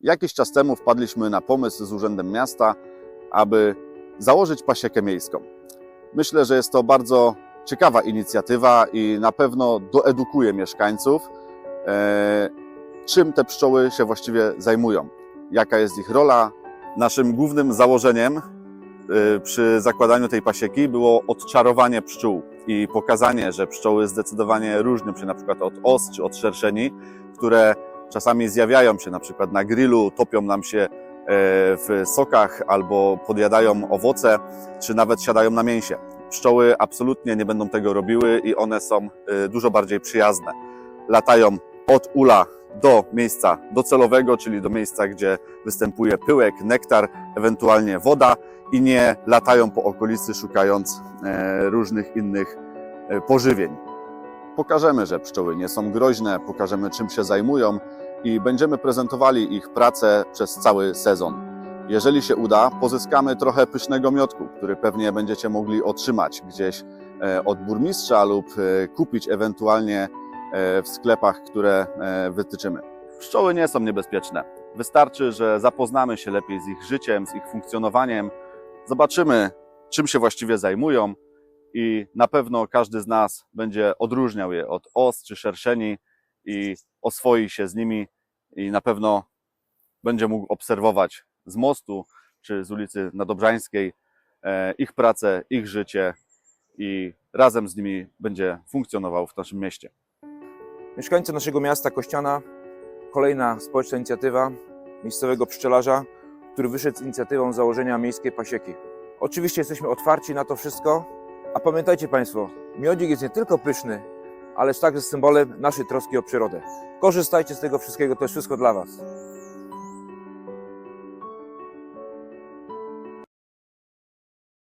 Jakiś czas temu wpadliśmy na pomysł z Urzędem Miasta, aby założyć pasiekę miejską. Myślę, że jest to bardzo ciekawa inicjatywa i na pewno doedukuje mieszkańców, e, czym te pszczoły się właściwie zajmują, jaka jest ich rola. Naszym głównym założeniem e, przy zakładaniu tej pasieki było odczarowanie pszczół i pokazanie, że pszczoły zdecydowanie różnią się na przykład od os czy od szerszeni, które czasami zjawiają się na przykład na grillu, topią nam się e, w sokach albo podjadają owoce, czy nawet siadają na mięsie. Pszczoły absolutnie nie będą tego robiły i one są e, dużo bardziej przyjazne. Latają od ula do miejsca docelowego, czyli do miejsca, gdzie występuje pyłek, nektar, ewentualnie woda i nie latają po okolicy szukając e, różnych innych pożywień. Pokażemy, że pszczoły nie są groźne, pokażemy czym się zajmują i będziemy prezentowali ich pracę przez cały sezon. Jeżeli się uda, pozyskamy trochę pysznego miodku, który pewnie będziecie mogli otrzymać gdzieś e, od burmistrza lub e, kupić ewentualnie e, w sklepach, które wytyczymy. Pszczoły nie są niebezpieczne. Wystarczy, że zapoznamy się lepiej z ich życiem, z ich funkcjonowaniem, zobaczymy, czym się właściwie zajmują i na pewno każdy z nas będzie odróżniał je od os czy szerszeni i oswoi się z nimi i na pewno będzie mógł obserwować z mostu czy z ulicy Nadobrzańskiej e, ich pracę, ich życie i razem z nimi będzie funkcjonował w naszym mieście. Mieszkańcy naszego miasta Kościana, kolejna społeczna inicjatywa miejscowego pszczelarza, który wyszedł z inicjatywą założenia miejskiej pasieki. Oczywiście jesteśmy otwarci na to wszystko, a pamiętajcie Państwo, miodzik jest nie tylko pyszny, ale jest także symbolem naszej troski o przyrodę. Korzystajcie z tego wszystkiego, to jest wszystko dla Was.